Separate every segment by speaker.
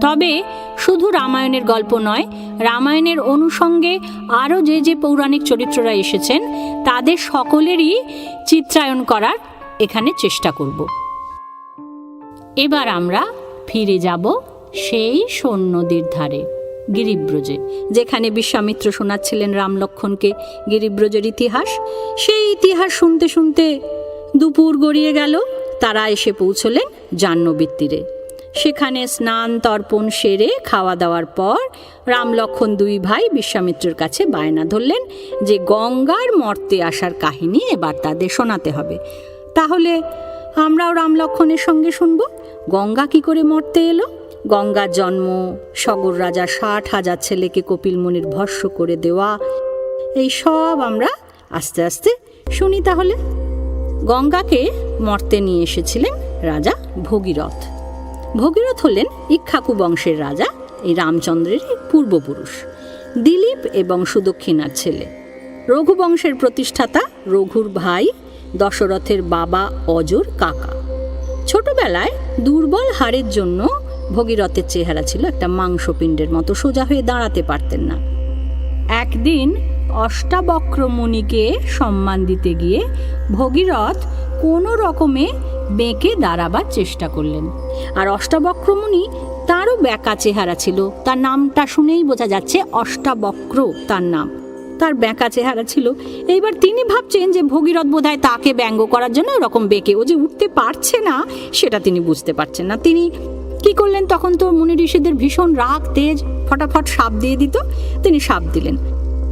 Speaker 1: তবে শুধু রামায়ণের গল্প নয়, রামায়ণের অনুষঙ্গে আরও যে যে পৌরাণিক চরিত্ররা এসেছেন, তাদের সকলেরই চিত্রায়ন করার এখানে চেষ্টা করব। এবার আমরা ফিরে যাব সেই সোন নদীর ধারে, গিরিব্রজে, যেখানে বিশ্বামিত্র শোনাচ্ছিলেন রাম লক্ষ্মণকে গিরিব্রজের ইতিহাস, সেই ইতিহাস শুনতে শুনতে দুপুর গড়িয়ে গেল, তারা এসে পৌঁছলেন জাহ্নবীর তীরে। সেখানে স্নান, তর্পণ, সেরে, খাওয়া দাওয়ার পর রামলক্ষণ দুই ভাই বিশ্বামিত্রের কাছে বায়না ধরলেন যে গঙ্গার মর্তে আসার কাহিনী এবার তাদের শোনাতে হবে। তাহলে আমরাও রামলক্ষণের সঙ্গে শুনব? গঙ্গা কি করে মর্তে এলো? গঙ্গার জন্ম সগর রাজা ষাট হাজার ছেলেকে কপিল মুনির ভস্য করে দেওয়া। এই সব আমরা আস্তে আস্তে শুনি তাহলে। গঙ্গাকে মর্তে নিয়ে এসেছিলেন রাজা ভগীরথ। ভগীরথ হলেন ইক্ষাকু বংশের রাজা, এই রামচন্দ্রের পূর্বপুরুষ। দিলীপ এবং সুদক্ষিণার ছেলে। রঘুবংশের প্রতিষ্ঠাতা রঘুর ভাই দশরথের বাবা অজর কাকা। ছোটবেলায় দুর্বল হাড়ের জন্য ভগীরথের চেহারা ছিল একটা মাংসপিণ্ডের মতো, সোজা হয়ে দাঁড়াতে পারতেন না। একদিন অষ্টাবক্র মুনিকে সম্মান দিতে গিয়ে ভগীরথ কোনো রকমে বেঁকে দাঁড়াবার চেষ্টা করলেন। আর অষ্টাবক্র মুনি তারও ব্যাকা চেহারা ছিল। তার নামটা শুনেই বোঝা যাচ্ছে অষ্টাবক্র তার নাম। তার ব্যাকা চেহারা ছিল। এইবার তিনি ভাবছেন যে ভগীরথ বোধহয় তাকে ব্যঙ্গ করার জন্য ওরকম বেঁকে ও যে উঠতে পারছে না, সেটা তিনি বুঝতে পারছেন না। তিনি কি করলেন তখন তো মুনি ঋষিদের ভীষণ রাগ, তেজ, ফটাফট সাপ দিয়ে দিত। তিনি সাপ দিলেন।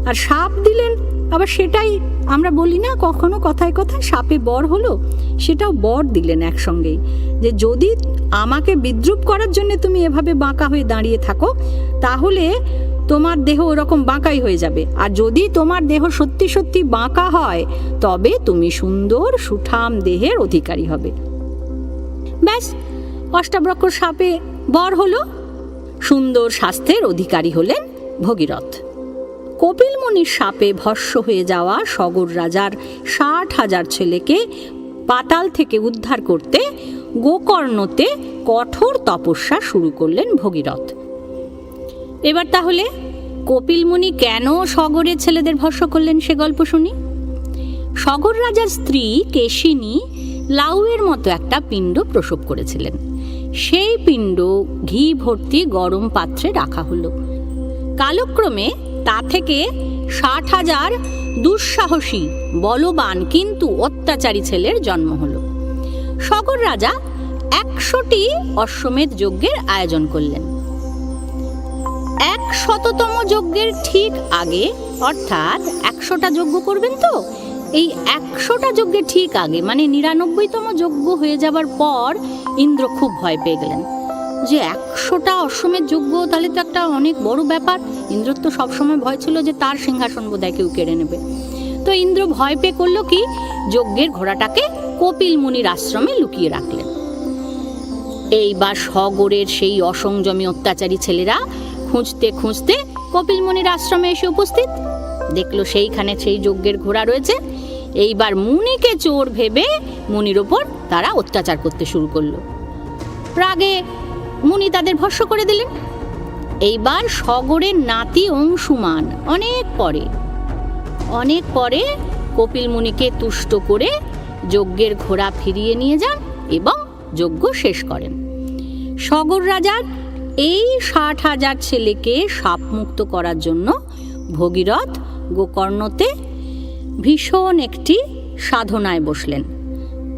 Speaker 1: আর সাপ দিলেন আবার সেটাই আমরা বলি না, কখনো কথায় কথায় সাপে বর হলো, সেটাও বর দিলেন একসঙ্গেই যে যদি আমাকে বিদ্রুপ করার জন্য তুমি এভাবে বাঁকা হয়ে দাঁড়িয়ে থাকো, তাহলে তোমার দেহ ওরকম বাঁকাই হয়ে যাবে। আর যদি তোমার দেহ সত্যি সত্যি বাঁকা হয়, তবে তুমি সুন্দর সুঠাম দেহের অধিকারী হবে। ব্যাস অষ্টাবক্র সাপে বর হলো। সুন্দর স্বাস্থ্যের অধিকারী হলেন ভগীরথ। কপিল মুনির সাপে ভস্য হয়ে যাওয়া সগর রাজার ষাট হাজার ছেলেকে পাতাল থেকে উদ্ধার করতে গোকর্ণতে কঠোর তপস্যা শুরু করলেন ভগীরথ। এবার তাহলে কপিল মুনি কেন সগরের ছেলেদের ভস্য করলেন সে গল্প শুনি। সগর রাজার স্ত্রী কেশিনী লাউয়ের মতো একটা পিণ্ড প্রসব করেছিলেন। সেই পিণ্ড ঘি ভর্তি গরম পাত্রে রাখা হলো। কালক্রমে তা থেকে ষাট হাজার দুঃসাহসী, বলবান কিন্তু অত্যাচারী ছেলের জন্ম হলো। সগর রাজা একশোটি অশ্বমেধ যজ্ঞের আয়োজন করলেন। এক শততম যজ্ঞের ঠিক আগে, অর্থাৎ একশোটা যজ্ঞ করবেন তো? এই একশোটা যজ্ঞের ঠিক আগে মানে নিরানব্বইতম যজ্ঞ হয়ে যাবার পর ইন্দ্র খুব ভয় পেয়ে গেলেন। যে একশোটা অশ্বমের যজ্ঞ, তাহলে তো একটা অনেক বড় ব্যাপার। ইন্দ্রর তো সবসময় ভয় ছিল যে তার সিংহাসন বোধহয় কেউ কেড়ে নেবে। তো ইন্দ্র ভয় পেয়ে করল কি, যজ্ঞের ঘোড়াটাকে কপিল মুনির আশ্রমে লুকিয়ে রাখলেন। এইবার সগরের সেই অসংযমী অত্যাচারী ছেলেরা খুঁজতে খুঁজতে কপিল মুনির আশ্রমে এসে উপস্থিত। দেখল সেইখানে সেই যজ্ঞের ঘোড়া রয়েছে। এইবার মুনিকে চোর ভেবে মুনির ওপর তারা অত্যাচার করতে শুরু করল। রাগে মুনি তাদের ভস্য করে দিলেন। এইবার সগরের নাতি অংশুমান অনেক পরে অনেক পরে কপিল মুনিকে তুষ্ট করে যজ্ঞের ঘোড়া ফিরিয়ে নিয়ে যান এবং যজ্ঞ শেষ করেন। সগর রাজার এই ষাট হাজার ছেলেকে সাপমুক্ত করার জন্য ভগীরথ গোকর্ণতে ভীষণ একটি সাধনায় বসলেন,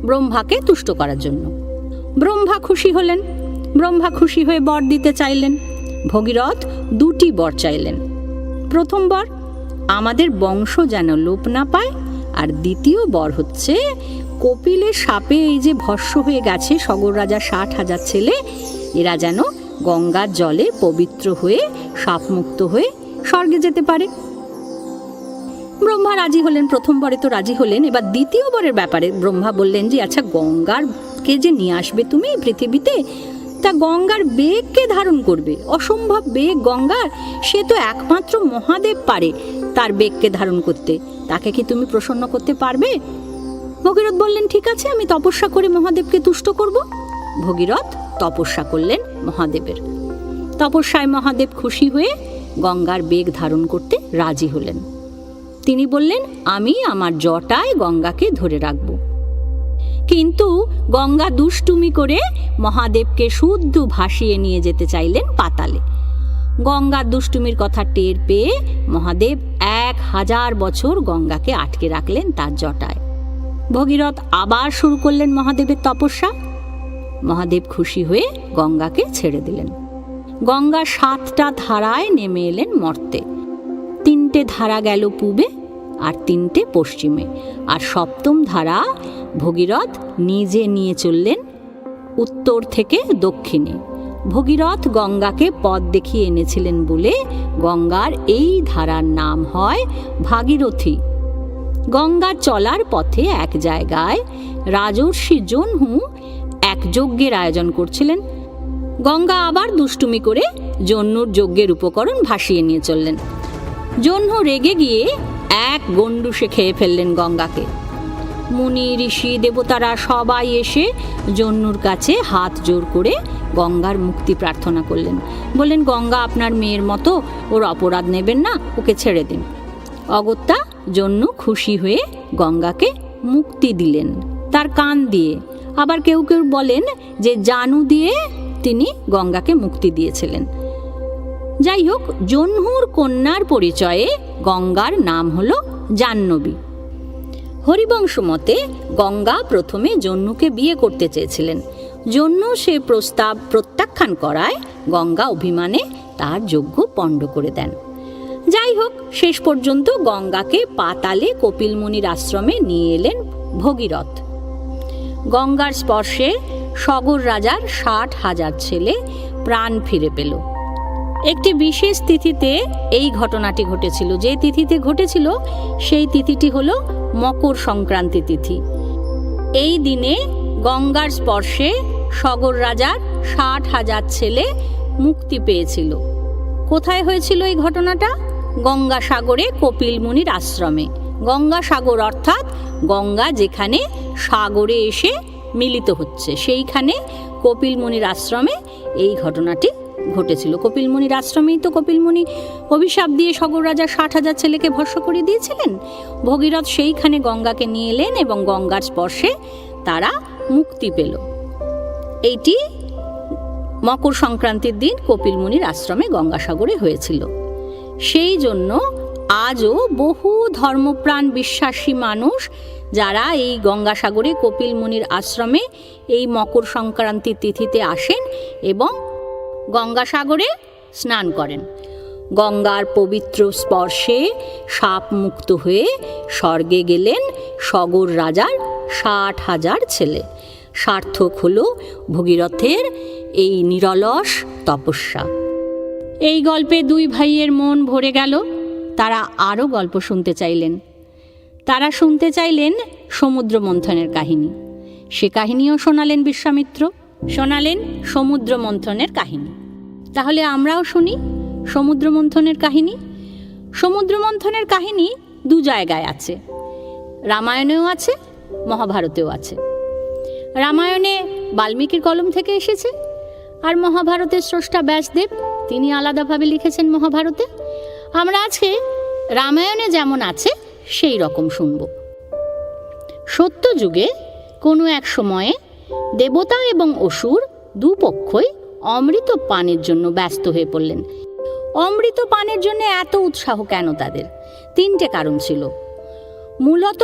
Speaker 1: ব্রহ্মাকে তুষ্ট করার জন্য। ব্রহ্মা খুশি হলেন। ব্রহ্মা খুশি হয়ে বর দিতে চাইলেন। ভগীরথ দুটি বর চাইলেন। প্রথম বর, আমাদের বংশ যেন লোপ না পায়। আর দ্বিতীয় বর হচ্ছে কপিলের সাপে এই যে ভস্য হয়ে গেছে, সগর রাজা ষাট হাজার ছেলে, এরা যেন গঙ্গার জলে পবিত্র হয়ে, সাপমুক্ত হয়ে স্বর্গে যেতে পারে। ব্রহ্মা রাজি হলেন, প্রথম বরে তো রাজি হলেন। এবার দ্বিতীয় বরের ব্যাপারে ব্রহ্মা বললেন যে আচ্ছা গঙ্গার কে যে নিয়ে আসবে তুমি পৃথিবীতে? তা গঙ্গার বেগকে ধারণ করবে। অসম্ভব বেগ গঙ্গার, সে তো একমাত্র মহাদেব পারে তার বেগকে ধারণ করতে। তাকে কি তুমি প্রসন্ন করতে পারবে? ভগীরথ বললেন, ঠিক আছে, আমি তপস্যা করে মহাদেবকে তুষ্ট করব। ভগীরথ তপস্যা করলেন মহাদেবের। তপস্যায় মহাদেব খুশি হয়ে গঙ্গার বেগ ধারণ করতে রাজি হলেন। তিনি বললেন, আমি আমার জটায় গঙ্গাকে ধরে রাখব। কিন্তু গঙ্গা দুষ্টুমি করে মহাদেবকে শুদ্ধ ভাসিয়ে নিয়ে যেতে চাইলেন পাতালে। গঙ্গার দুষ্টুমির কথা টের পেয়ে মহাদেব এক হাজার বছর গঙ্গাকে আটকে রাখলেন তার জটায়। ভগীরথ আবার শুরু করলেন মহাদেবের তপস্যা। মহাদেব খুশি হয়ে গঙ্গাকে ছেড়ে দিলেন। গঙ্গা সাতটা ধারায় নেমে এলেন মর্তে। তিনটে ধারা গেল পূবে আর তিনটে পশ্চিমে। আর সপ্তম ধারা ভগীরথ নিজে নিয়ে চললেন উত্তর থেকে দক্ষিণে। ভগীরথ গঙ্গাকে পথ দেখিয়ে এনেছিলেন বলে গঙ্গার এই ধারার নাম হয় ভাগীরথী। গঙ্গা চলার পথে এক জায়গায় রাজর্ষি জনহু এক যজ্ঞের আয়োজন করছিলেন। গঙ্গা আবার দুষ্টুমি করে জন্নুর যজ্ঞের উপকরণ ভাসিয়ে নিয়ে চললেন। জহ্ন রেগে গিয়ে এক গন্ডুসে খেয়ে ফেললেন গঙ্গাকে। মুনি, ঋষি, দেবতারা সবাই এসে জন্নুর কাছে হাত জোর করে গঙ্গার মুক্তি প্রার্থনা করলেন। বললেন, গঙ্গা আপনার মেয়ের মতো, ওর অপরাধ নেবেন না, ওকে ছেড়ে দিন। অগত্যা জন্নু খুশি হয়ে গঙ্গাকে মুক্তি দিলেন, তার কান দিয়ে। আবার কেউ কেউ বলেন যে, জানু দিয়ে তিনি গঙ্গাকে মুক্তি দিয়েছিলেন। যাই হোক জহ্নুর কন্যার পরিচয়ে গঙ্গার নাম হল জাহ্নবী। হরিবংশ মতে গঙ্গা প্রথমে জন্নুকে বিয়ে করতে চেয়েছিলেন। জন্নু সে প্রস্তাব প্রত্যাখ্যান করায় গঙ্গা অভিমানে তার যোগ্য পণ্ড করে দেন। যাই হোক, শেষ পর্যন্ত গঙ্গাকে পাতালে কপিলমুনির আশ্রমে নিয়ে এলেন ভগীরথ। গঙ্গার স্পর্শে সগর রাজার ষাট হাজার ছেলে প্রাণ ফিরে পেল। একটি বিশেষ তিথিতে এই ঘটনাটি ঘটেছিল। যে তিথিতে ঘটেছিল, সেই তিথিটি হলো মকর সংক্রান্তি তিথি। এই দিনে গঙ্গার স্পর্শে সগর রাজার ষাট হাজার ছেলে মুক্তি পেয়েছিল। কোথায় হয়েছিল এই ঘটনাটা? গঙ্গাসাগরে কপিল মুনির আশ্রমে। গঙ্গাসাগর অর্থাৎ গঙ্গা যেখানে সাগরে এসে মিলিত হচ্ছে, সেইখানে কপিল মুনির আশ্রমে এই ঘটনাটি ঘটেছিল। কপিল মুনির আশ্রমেই তো কপিল মুনি অভিশাপ দিয়ে সগর রাজা ষাট হাজার ছেলেকে ভস্য করে দিয়েছিলেন। ভগীরথ সেইখানে গঙ্গাকে নিয়ে এলেন এবং গঙ্গার স্পর্শে তারা মুক্তি পেল। এইটি মকর সংক্রান্তির দিন কপিল মুনির আশ্রমে গঙ্গাসাগরে হয়েছিল। সেই জন্য আজও বহু ধর্মপ্রাণ বিশ্বাসী মানুষ যারা এই গঙ্গাসাগরে কপিল মুনির আশ্রমে এই মকর সংক্রান্তির তিথিতে আসেন এবং গঙ্গাসাগরে স্নান করেন। গঙ্গার পবিত্র স্পর্শে সাপ মুক্ত হয়ে স্বর্গে গেলেন সগর রাজার ষাট হাজার ছেলে। সার্থক হল ভগীরথের এই নিরলস তপস্যা। এই গল্পে দুই ভাইয়ের মন ভরে গেল। তারা আরও গল্প শুনতে চাইলেন। তারা শুনতে চাইলেন সমুদ্র মন্থনের কাহিনী। সে কাহিনীও শোনালেন বিশ্বামিত্র। শোনালেন সমুদ্র মন্থনের কাহিনী। তাহলে আমরাও শুনি সমুদ্র মন্থনের কাহিনী। সমুদ্র মন্থনের কাহিনী দু জায়গায় আছে। রামায়ণেও আছে, মহাভারতেও আছে। রামায়ণে বাল্মীকির কলম থেকে এসেছে আর মহাভারতের স্রষ্টা ব্যাসদেব, তিনি আলাদাভাবে লিখেছেন মহাভারতে। আমরা আজকে রামায়ণে যেমন আছে, সেই রকম শুনব। সত্য যুগে কোনো এক সময়ে দেবতা এবং অসুর দুপক্ষই অমৃত পানের জন্য ব্যস্ত হয়ে পড়লেন। অমৃত পানের জন্য এত উৎসাহ কেন তাদের? তিনটে কারণ ছিল। মূলত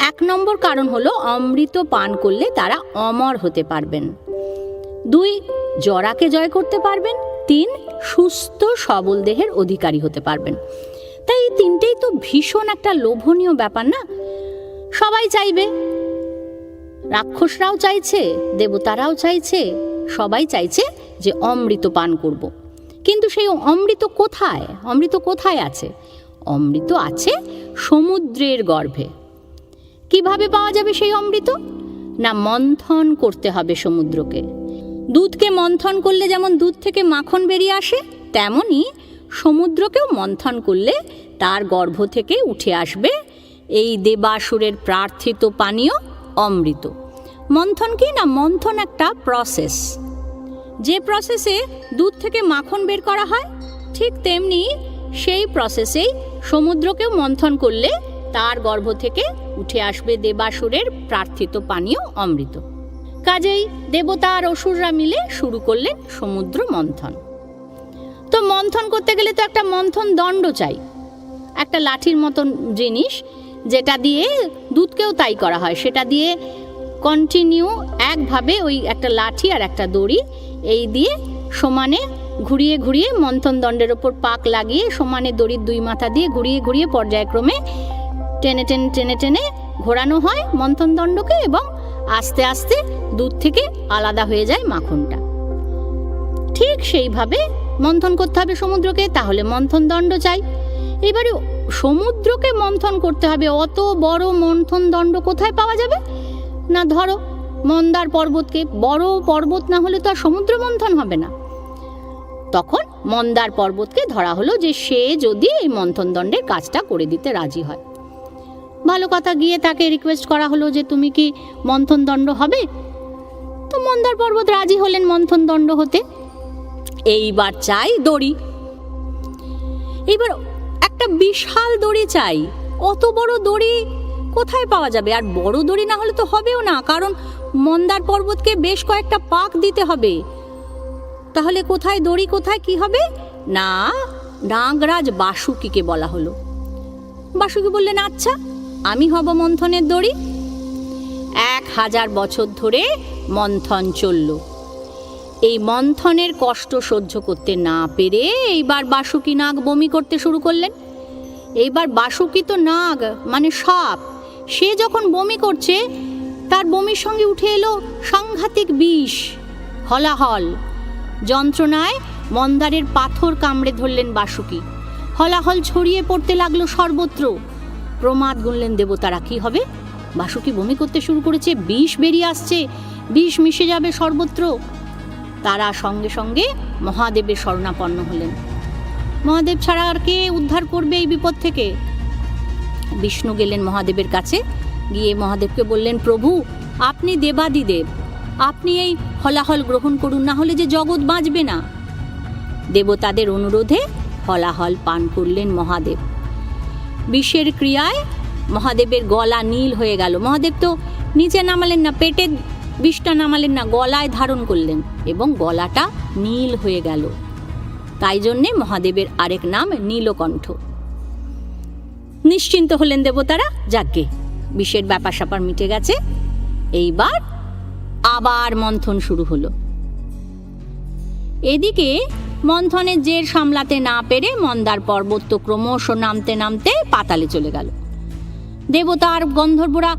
Speaker 1: এক নম্বর কারণ হলো অমৃত পান করলে তারা অমর হতে পারবেন। দুই, জরাকে জয় করতে পারবেন। তিন, সুস্থ সবল দেহের অধিকারী হতে পারবেন। তাই এই তিনটেই তো ভীষণ একটা লোভনীয় ব্যাপার না? সবাই চাইবে। রাক্ষসরাও চাইছে, দেবতারাও চাইছে, সবাই চাইছে যে অমৃত পান করব। কিন্তু সেই অমৃত কোথায়? অমৃত কোথায় আছে? অমৃত আছে সমুদ্রের গর্ভে। কীভাবে পাওয়া যাবে সেই অমৃত? না, মন্থন করতে হবে সমুদ্রকে। দুধকে মন্থন করলে যেমন দুধ থেকে মাখন বেরিয়ে আসে, তেমনি সমুদ্রকেও মন্থন করলে তার গর্ভ থেকে উঠে আসবে এই দেবাসুরের প্রার্থিত পানীয় অমৃত। মন্থন কি? না, মন্থন একটা প্রসেস যে প্রসেসে দুধ থেকে মাখন বের করা হয়, ঠিক তেমনি সেই প্রসেসেই সমুদ্রকেও মন্থন করলে তার গর্ভ থেকে উঠে আসবে দেবাসুরের প্রার্থিত পানীয় অমৃত। কাজেই দেবতা আর অসুররা মিলে শুরু করলেন সমুদ্র মন্থন। তো মন্থন করতে গেলে তো একটা মন্থন দণ্ড চাই। একটা লাঠির মতন জিনিস যেটা দিয়ে দুধকেও তাই করা হয়। সেটা দিয়ে কন্টিনিউ একভাবে ওই একটা লাঠি আর একটা দড়ি এই দিয়ে সমানে ঘুরিয়ে ঘুরিয়ে মন্থন দণ্ডের ওপর পাক লাগিয়ে সমানে দড়ির দুই মাথা দিয়ে ঘুরিয়ে ঘুরিয়ে পর্যায়ক্রমে টেনে টেনে টেনে টেনে ঘোরানো হয় মন্থন দণ্ডকে এবং আস্তে আস্তে দুধ থেকে আলাদা হয়ে যায় মাখনটা। ঠিক সেইভাবে মন্থন করতে হবে সমুদ্রকে, তাহলে মন্থন দণ্ড চাই। এবারে সমুদ্রকে মন্থন করতে হবে। অত বড় মন্থন দণ্ড কোথায় পাওয়া যাবে? না, ধরো মন্দার পর্বতকে, বড় পর্বত না হলে তো আর সমুদ্র মন্থন হবে না। তখন মন্দার পর্বতকে ধরা হলো যে সে যদি এই মন্থন দণ্ডের কাজটা করে দিতে রাজি হয়। ভালো কথা, গিয়ে তাকে রিকোয়েস্ট করা হলো যে তুমি কি মন্থন দণ্ড হবে? তো মন্দার পর্বত রাজি হলেন মন্থন দণ্ড হতে। এইবার চাই দড়ি। এবার একটা বিশাল দড়ি চাই। অত বড় দড়ি কোথায় পাওয়া যাবে? আর বড় দড়ি না হলে তো হবেও না, কারণ মন্দার পর্বতকে বেশ কয়েকটা পাক দিতে হবে। তাহলে কোথায় দড়ি, কোথায় কি হবে? না নাগরাজ বাসুকিকে বলা হলো। বাসুকি বললেন আচ্ছা আমি হব মন্থনের দড়ি। এক হাজার বছর ধরে মন্থন চলল। এই মন্থনের কষ্ট সহ্য করতে না পেরে এইবার বাসুকি নাগ বমি করতে শুরু করলেন। এইবার বাসুকি তো নাগ মানে সাপ। সে যখন বমি করছে তার বমির সঙ্গে উঠে এলো সাংঘাতিক বিষ, হলাহল। যন্ত্রণায় মন্দারের পাথর কামড়ে ধরলেন বাসুকি। হলাহল ছড়িয়ে পড়তে লাগল সর্বত্র। প্রমাদ গুনলেন, দেবতারা, কি হবে? বাসুকি বমি করতে শুরু করেছে, বিষ বেরিয়ে আসছে, বিষ মিশে যাবে সর্বত্র। তারা সঙ্গে সঙ্গে মহাদেবের শরণাপন্ন হলেন। মহাদেব ছাড়া আর কে উদ্ধার করবে এই বিপদ থেকে? বিষ্ণু গেলেন মহাদেবের কাছে গিয়ে মহাদেবকে বললেন, প্রভু, আপনি দেবাদিদেব। আপনি এই হলাহল গ্রহণ করুন, না হলে যে জগৎ বাঁচবে না। দেবতাদের অনুরোধে হলাহল পান করলেন মহাদেব। বিষের ক্রিয়ায় মহাদেবের গলা নীল হয়ে গেল। মহাদেব তো নিচে নামালেন না, পেটে বিষটা নামালেন না, গলায় ধারণ করলেন এবং গলাটা নীল হয়ে গেল। তাই জন্যে মহাদেবের আরেক নাম নীলকণ্ঠ। নিশ্চিন্ত হলেন দেবতারা, যাকে বিষের ব্যাপার স্যাপার মিটে গেছে। এইবার আবার মন্থন শুরু হলো। এদিকে মন্থনের জের সামলাতে না পেরে মন্দার পর্বত তো ক্রমশ নামতে নামতে পাতালে চলে গেল। দেবতা আর গন্ধর্বরা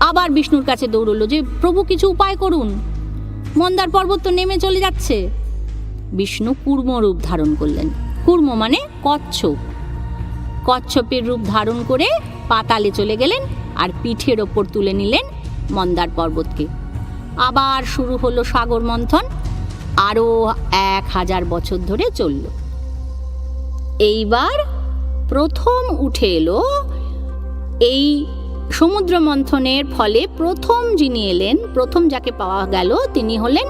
Speaker 1: আবার বিষ্ণুর কাছে দৌড়লো যে, প্রভু, কিছু উপায় করুন। মন্দার পর্বত তো নেমে চলে যাচ্ছে। বিষ্ণু কুর্ম রূপ ধারণ করলেন। কুর্ম মানে কচ্ছপ। কচ্ছপের রূপ ধারণ করে পাতালে চলে গেলেন আর পিঠের ওপর তুলে নিলেন মন্দার পর্বতকে। আবার শুরু হলো সাগর মন্থন আরও এক হাজার বছর ধরে চলল। এইবার প্রথম উঠে এলো এই সমুদ্র মন্থনের ফলে প্রথম যিনি এলেন, প্রথম যাকে পাওয়া গেল তিনি হলেন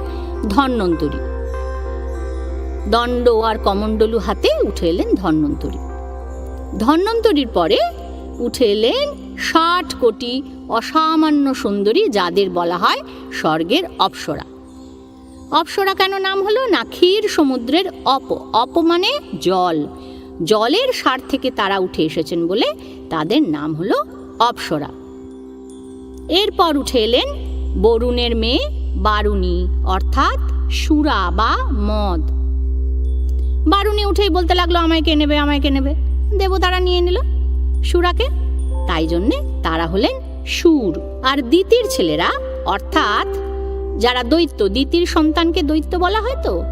Speaker 1: ধন্বন্তরী। দণ্ড আর কমণ্ডলু হাতে উঠে এলেন ধন্বন্তরী। ধন্বন্তরীর পরে উঠে এলেন ষাট কোটি অসামান্য সুন্দরী যাদের বলা হয় স্বর্গের অপ্সরা। অপ্সরা কেন নাম হলো? না ক্ষীর সমুদ্রের অপ অপ মানে জল। জলের সার থেকে তারা উঠে এসেছেন বলে তাদের নাম হলো অপ্সরা। এরপর উঠে এলেন বরুণের মেয়ে বারুণী, অর্থাৎ সুরা বা মদ। বারুণী উঠেই বলতে লাগল, আমায় কে নেবে? আমায় কে নেবে? দেবতারা নিয়ে নিল সুরাকে। তাই জন্যে তারা হলেন সুর। আর দিতির ছেলেরা, অর্থাৎ যারা দৈত্য দিতির সন্তানকে দৈত্য বলা হয় তো,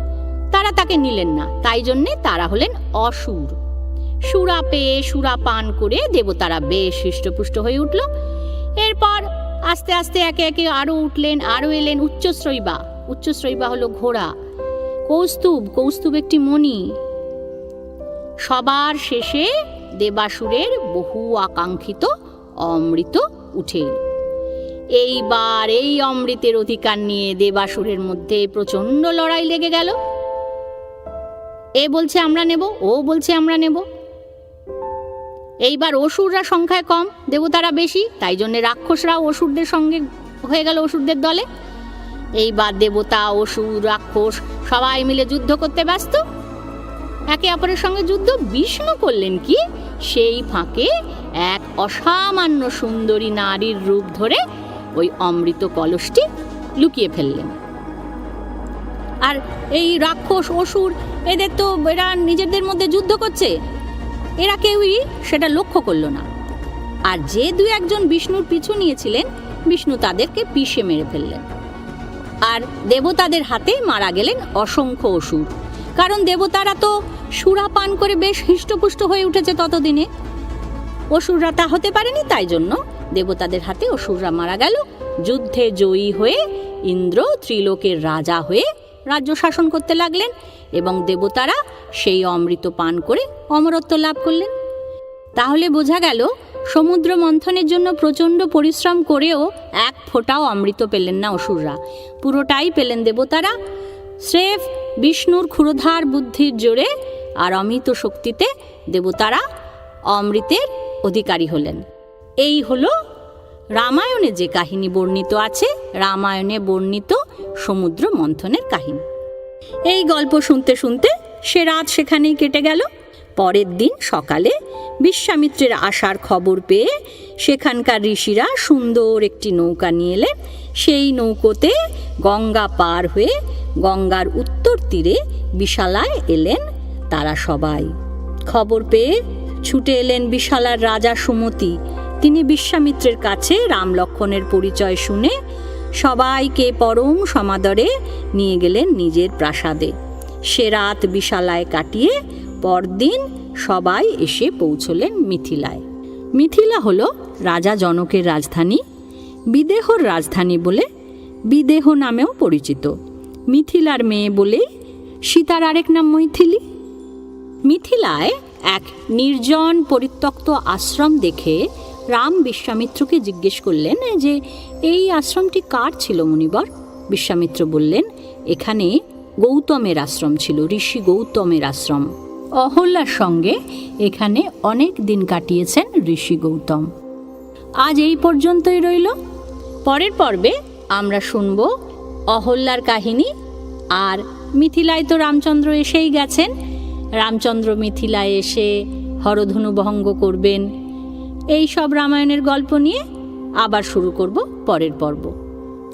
Speaker 1: তারা তাকে নিলেন না। তাই জন্যে তারা হলেন অসুর। সুরা পেয়ে সুরা পান করে দেবতারা বেশ হৃষ্টপুষ্ট হয়ে উঠল। এরপর আস্তে আস্তে একে একে আরও উঠলেন আরও এলেন উচ্চশ্রৈবা উচ্চশ্রৈবা হলো ঘোড়া। কৌস্তুভ কৌস্তুভ একটি মণি। সবার শেষে দেবাসুরের বহু আকাঙ্ক্ষিত অমৃত উঠে। এইবার এই অমৃতের অধিকার নিয়ে দেবাসুরের মধ্যে প্রচণ্ড লড়াই লেগে গেল। এ বলছে আমরা নেব, ও বলছে আমরা নেব। এইবার অসুররা সংখ্যায় কম, দেবতারা বেশি, তাই জন্য রাক্ষসরাও অসুরদের সঙ্গে হয়ে গেল অসুরদের দলে। এইবার দেবতা, অসুর, রাক্ষস সবাই মিলে যুদ্ধ করতে ব্যস্ত। একে অপরের সঙ্গে যুদ্ধ বিষ্ণু করলেন কি? সেই ফাঁকে এক অসামান্য সুন্দরী নারীর রূপ ধরে ওই অমৃত কলসটি লুকিয়ে ফেললেন। আর এই রাক্ষস, অসুর, এদের তো এরা নিজেদের মধ্যে যুদ্ধ করছে। এরা কেউই সেটা লক্ষ্য করল না। আর যে দু একজন বিষ্ণুর পিছু নিয়েছিলেন, বিষ্ণু তাদেরকে পিষে মেরে ফেললেন। আর দেবতাদের হাতে মারা গেলেন অসংখ্য অসুর। কারণ দেবতারা তো সুরা পান করে বেশ হৃষ্টপুষ্ট হয়ে উঠেছে ততদিনে। অসুররা তা হতে পারেনি, তাই জন্য দেবতাদের হাতে অসুররা মারা গেল। যুদ্ধে জয়ী হয়ে ইন্দ্র ত্রিলোকের রাজা হয়ে রাজ্য শাসন করতে লাগলেন এবং দেবতারা সেই অমৃত পান করে অমরত্ব লাভ করলেন। তাহলে বোঝা গেল সমুদ্র মন্থনের জন্য প্রচণ্ড পরিশ্রম করেও এক ফোঁটাও অমৃত পেলেন না অসুররা। পুরোটাই পেলেন দেবতারা। স্রেফ বিষ্ণুর ক্ষুরধার বুদ্ধির জোরে আর অমিত শক্তিতে দেবতারা অমৃতের অধিকারী হলেন। এই হলো রামায়ণে যে কাহিনী বর্ণিত আছে, রামায়ণে বর্ণিত সমুদ্র মন্থনের কাহিনী। এই গল্প শুনতে শুনতে সে রাত সেখানেই কেটে গেল। পরের দিন সকালে বিশ্বামিত্রের আসার খবর পেয়ে সেখানকার ঋষিরা সুন্দর একটি নৌকা নিয়ে এলেন। সেই নৌকোতে গঙ্গা পার হয়ে গঙ্গার উত্তর তীরে বিশালায় এলেন তারা সবাই। খবর পেয়ে ছুটে এলেন বিশালার রাজা সুমতি। তিনি বিশ্বামিত্রের কাছে রাম লক্ষণের পরিচয় শুনে সবাইকে পরম সমাদরে নিয়ে গেলেন নিজের প্রাসাদে। সে রাত বিশালায় কাটিয়ে পরদিন সবাই এসে পৌঁছলেন মিথিলায়। মিথিলা হল রাজা জনকের রাজধানী, বিদেহর রাজধানী বলে বিদেহ নামেও পরিচিত। মিথিলার মেয়ে বলে সীতার আরেক নাম মৈথিলী। মিথিলায় এক নির্জন পরিত্যক্ত আশ্রম দেখে রাম বিশ্বামিত্রকে জিজ্ঞেস করলেন যে, এই আশ্রমটি কার ছিল মুনিবর? বিশ্বামিত্র বললেন, এখানে গৌতমের আশ্রম ছিল, ঋষি গৌতমের আশ্রম। অহল্যার সঙ্গে এখানে অনেক দিন কাটিয়েছেন ঋষি গৌতম। আজ এই পর্যন্তই রইল। পরের পর্বে আমরা শুনব অহল্যার কাহিনী আর মিথিলায় তো রামচন্দ্র এসেই গেছেন। রামচন্দ্র মিথিলায় এসে হরধনু ভঙ্গ করবেন। এই সব রামায়ণের গল্প নিয়ে আবার শুরু করব পরের পর্ব।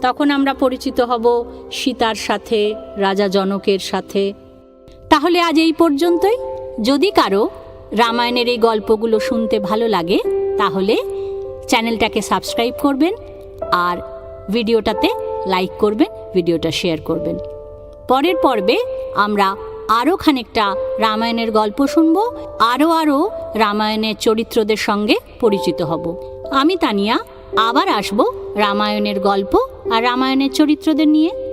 Speaker 1: তখন আমরা পরিচিত হব সীতার সাথে, রাজা জনকের সাথে। তাহলে আজ এই পর্যন্তই। যদি কারও রামায়ণের এই গল্পগুলো শুনতে ভালো লাগে, তাহলে চ্যানেলটাকে সাবস্ক্রাইব করবেন আর ভিডিওটাতে লাইক করবেন। ভিডিওটা শেয়ার করবেন। পরের পর্বে আমরা আরও খানিকটা রামায়ণের গল্প শুনব আরও আরও রামায়ণের চরিত্রদের সঙ্গে পরিচিত হব। আমি তানিয়া, আবার আসব রামায়ণের গল্প আর রামায়ণের চরিত্রদের নিয়ে।